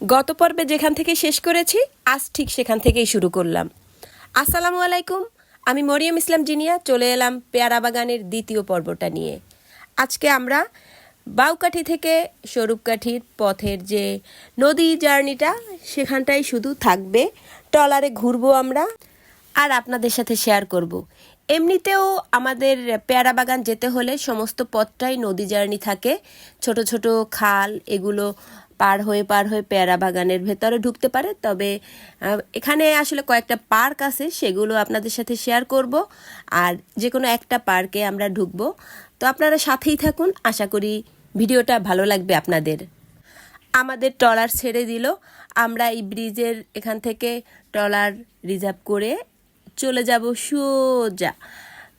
গত পর্বে যেখান থেকে শেষ করেছি, আজ ঠিক সেখান থেকেই শুরু করলাম। আসসালামু আলাইকুম, আমি মরিয়ম ইসলাম জিনিয়া, চলে এলাম পেয়ারা বাগানের দ্বিতীয় পর্বটা নিয়ে। আজকে আমরা বাউকাঠি থেকে স্বরূপকাঠির পথের যে নদী জার্নিটা, সেখানটাই শুধু থাকবে। ট্রলারে ঘুরবো আমরা আর আপনাদের সাথে শেয়ার করব। এমনিতেও আমাদের পেয়ারা বাগান যেতে হলে সমস্ত পথটাই নদী জার্নি থাকে। ছোট ছোট খাল, এগুলো পার হয়ে পার হয়ে পেয়ারা বাগানের ভেতরে ঢুকতে পারে। তবে এখানে আসলে কয়েকটা পার্ক আছে, সেগুলো আপনাদের সাথে শেয়ার করব। আর যে কোনো একটা পার্কে আমরা ঢুকবো। তো আপনারা সাথেই থাকুন। আশা করি ভিডিওটা ভালো লাগবে আপনাদের। আমাদের ট্রলার ছেড়ে দিল। আমরা এই ব্রিজের এখান থেকে ট্রলার রিজার্ভ করে চলে যাব সোজা।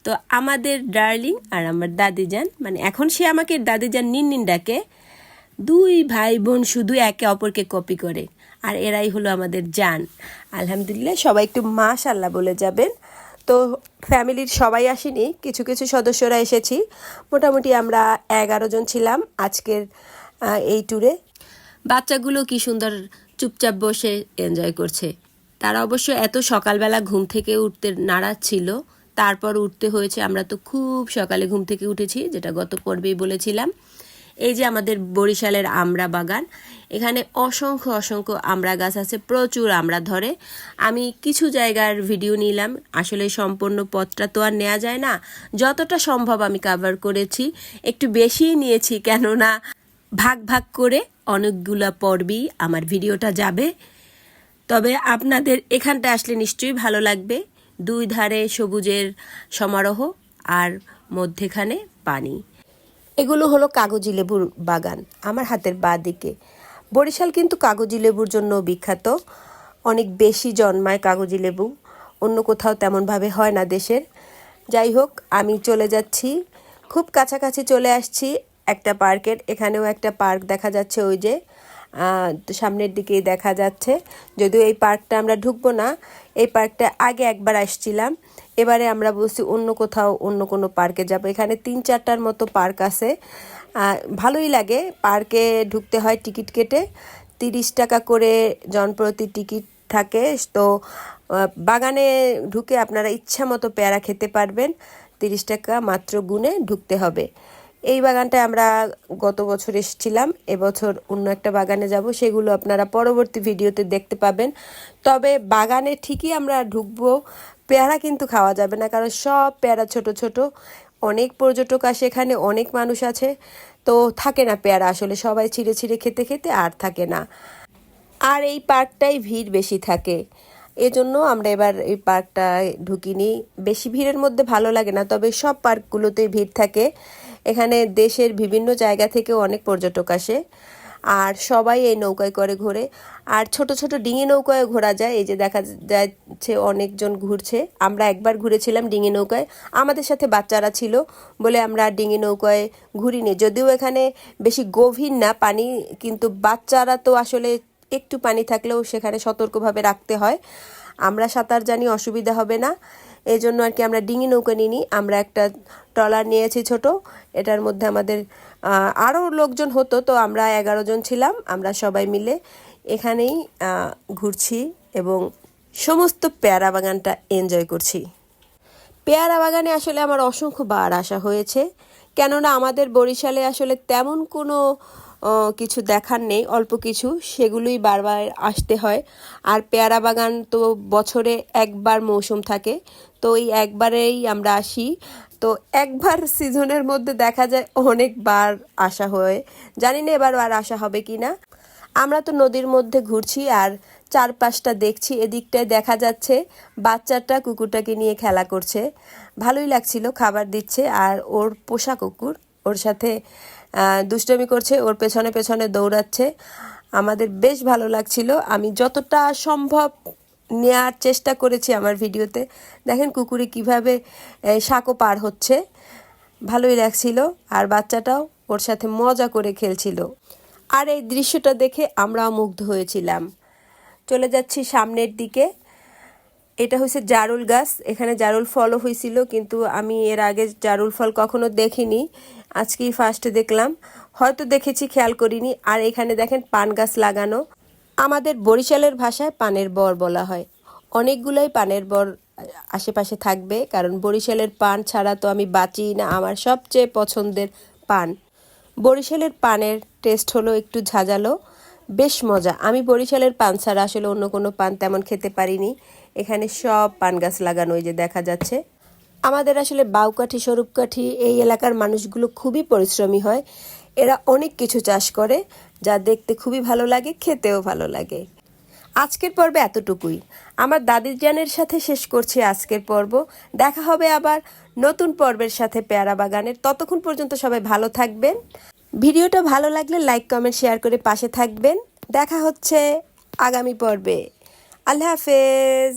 তো আমাদের ডার্লিং আর আমার দাদিজান মানে এখন সে আমাকে দাদিজান নিন নিন ডাকে দুই ভাই বোন শুধু একে অপরকে কপি করে। আর এরাই হলো আমাদের জান। আলহামদুলিল্লাহ সবাই একটু মাশাল্লাহ বলে যাবেন। তো ফ্যামিলির সবাই আসেনি, কিছু কিছু সদস্যরা এসেছি। মোটামুটি আমরা এগারো জন ছিলাম আজকের এই ট্যুরে বাচ্চাগুলো কি সুন্দর চুপচাপ বসে এনজয় করছে। তারা অবশ্য এত সকালবেলা ঘুম থেকে উঠতে নাড়াচ্ছিল তারপর উঠতে হয়েছে, আমরা তো খুব সকালে ঘুম থেকে উঠেছি, যেটা গত পর্বেই বলেছিলাম। এই যে আমাদের বরিশালের আমড়া বাগান, এখানে অসংখ্য অসংখ্য আমড়া গাছ আছে, প্রচুর আমড়া ধরে। আমি কিছু জায়গার ভিডিও নিলাম, আসলে সম্পূর্ণ পথটা তো আর নেওয়া যায় না। যতটা সম্ভব আমি কাভার করেছি, একটু বেশিই নিয়েছি, কেননা ভাগ ভাগ করে অনেকগুলা পর্বেই আমার ভিডিওটা যাবে। তবে আপনাদের এখানটা আসলে নিশ্চয়ই ভালো লাগবে। দুই ধারে সবুজের সমারোহ আর মধ্যেখানে পানি। এগুলো হলো কাগজি লেবুর বাগান, আমার হাতের বা দিকে। বরিশাল কিন্তু কাগজি লেবুর জন্য বিখ্যাত। অনেক বেশি জন্মায় কাগজি লেবু, অন্য কোথাও তেমনভাবে হয় না দেশের। যাই হোক, আমি চলে যাচ্ছি। খুব কাছাকাছি চলে আসছি একটা পার্কের, এখানেও একটা পার্ক দেখা যাচ্ছে ওই যে। সামনের দিকেই দেখা যাচ্ছে। যদিও এই পার্কটা আমরা ঢুকবো না, এই পার্কটা আগে একবার আসছিলাম। এবারে আমরা বলছি অন্য কোথাও, অন্য কোনো পার্কে যাব। এখানে তিন চারটার মতো পার্ক আছে। ভালোই লাগে। পার্কে ঢুকতে হয় টিকিট কেটে। তিরিশ টাকা করে জনপ্রতি টিকিট থাকে। তো বাগানে ঢুকে আপনারা ইচ্ছা মতো পেয়ারা খেতে পারবেন। তিরিশ টাকা মাত্র গুনে ঢুকতে হবে। এই বাগানটায় আমরা গত বছর এসেছিলাম, এবছর অন্য একটা বাগানে যাব, সেগুলো আপনারা পরবর্তী ভিডিওতে দেখতে পাবেন। তবে বাগানে ঠিকই আমরা ঢুকবো, পেয়ারা কিন্তু খাওয়া যাবে না, কারণ সব পেয়ারা ছোট ছোট। অনেক পর্যটক আসে এখানে, অনেক মানুষ আছে। তো থাকে না পেয়ারা আসলে, সবাই ছিঁড়ে ছিঁড়ে খেতে খেতে আর থাকে না। আর এই পার্কটাই ভিড় বেশি থাকে। এজন্য আমরা এবার এই পার্কটায় ঢুকিনি। বেশি ভিড়ের মধ্যে ভালো লাগে না, তবে সব পার্কগুলোতেই ভিড় থাকে। এখানে দেশের বিভিন্ন জায়গা থেকে অনেক পর্যটক আসে। আর সবাই এই নৌকায় করে ঘোরে। আর ছোট ছোট ডিঙি নৌকায় ঘোরা যায়। এই যে দেখা যাচ্ছে অনেকজন ঘুরছে। আমরা একবার ঘুরেছিলাম ডিঙি নৌকায়। আমাদের সাথে বাচ্চারা ছিল বলে আমরা ডিঙি নৌকায় ঘুরিনি। যদিও এখানে বেশি গভীর না পানি, কিন্তু বাচ্চারা তো আসলে একটু পানি থাকলেও সেখানে সতর্কভাবে রাখতে হয়। আমরা সাঁতার জানি, অসুবিধা হবে না। এই জন্য আর কি আমরা ডিঙি নৌকা নিইনি। আমরা একটা ট্রলার নিয়েছি ছোট। এটার মধ্যে আমাদের আরও লোকজন হতো, তো আমরা এগারো জন ছিলাম। আমরা সবাই মিলে এখানেই ঘুরছি এবং সমস্ত পেয়ারা বাগানটা এনজয় করছি। পেয়ারা বাগানে আসলে আমার অসংখ্য বার আসা হয়েছে। কেননা আমাদের বরিশালে আসলে তেমন কোনো কিছু দেখার নেই, অল্প কিছু, সেগুলোই বারবার আসতে হয়। আর পেয়ারা বাগান তো বছরে একবার মৌসুম থাকে, তো এই একবারেই আমরা আসি। তো একবার সিজনের মধ্যে দেখা যায় অনেকবার আসা হয়। জানি না এবার আর আসা হবে কি না। আমরা তো নদীর মধ্যে ঘুরছি আর চারপাশটা দেখছি, এদিকটায় দেখা যাচ্ছে বাচ্চাটা কুকুরটাকে নিয়ে খেলা করছে। ভালোই লাগছিল, খাবার দিচ্ছে আর ওর পোষা কুকুর। ওর সাথে দুষ্টমি করছে, ওর পেছনে পেছনে দৌড়াচ্ছে। আমাদের বেশ ভালো লাগছিল। আমি যতটা সম্ভব নেওয়ার চেষ্টা করেছি আমার ভিডিওতে। দেখেন কুকুরে কীভাবে সাঁকো পার হচ্ছে। ভালোই লাগছিল। আর বাচ্চাটাও ওর সাথে মজা করে খেলছিল। আর এই দৃশ্যটা দেখে আমরাও মুগ্ধ হয়েছিলাম। চলে যাচ্ছি সামনের দিকে। এটা হচ্ছে জারুল গাছ। এখানে জারুল ফলও হয়েছিল কিন্তু আমি এর আগে জারুল ফল কখনো দেখিনি। আজকেই ফার্স্টে দেখলাম। হয়তো দেখেছি, খেয়াল করিনি। আর এখানে দেখেন পান গাছ লাগানো। আমাদের বরিশালের ভাষায় পানের বর বলা হয়। অনেকগুলোই পানের বর আশেপাশে থাকবে, কারণ বরিশালের পান ছাড়া তো আমি বাঁচি না। আমার সবচেয়ে পছন্দের পান। বরিশালের পানের টেস্ট হলো একটু ঝাঁঝালো। বেশ মজা। আমি বরিশালের পান ছাড়া আসলে অন্য কোনো পান তেমন খেতে পারিনি। এখানে সব পান গাছ লাগানো ওই যে দেখা যাচ্ছে। আমাদের আসলে বাউকাঠি স্বরূপকাঠি এই এলাকার মানুষগুলো খুবই পরিশ্রমী হয়। এরা অনেক কিছু চাষ করে, যা দেখতে খুবই ভালো লাগে, খেতেও ভালো লাগে। আজকের পর্বে এতটুকুই। আমার দাদির জানের সাথে শেষ করছি আজকের পর্ব। দেখা হবে আবার নতুন পর্বের সাথে পেয়ারা বাগানের। ততক্ষণ পর্যন্ত সবাই ভালো থাকবেন। ভিডিওটা ভালো লাগলে লাইক, কমেন্ট, শেয়ার করে পাশে থাকবেন। দেখা হচ্ছে আগামী পর্বে। আল্লাহ হাফেজ।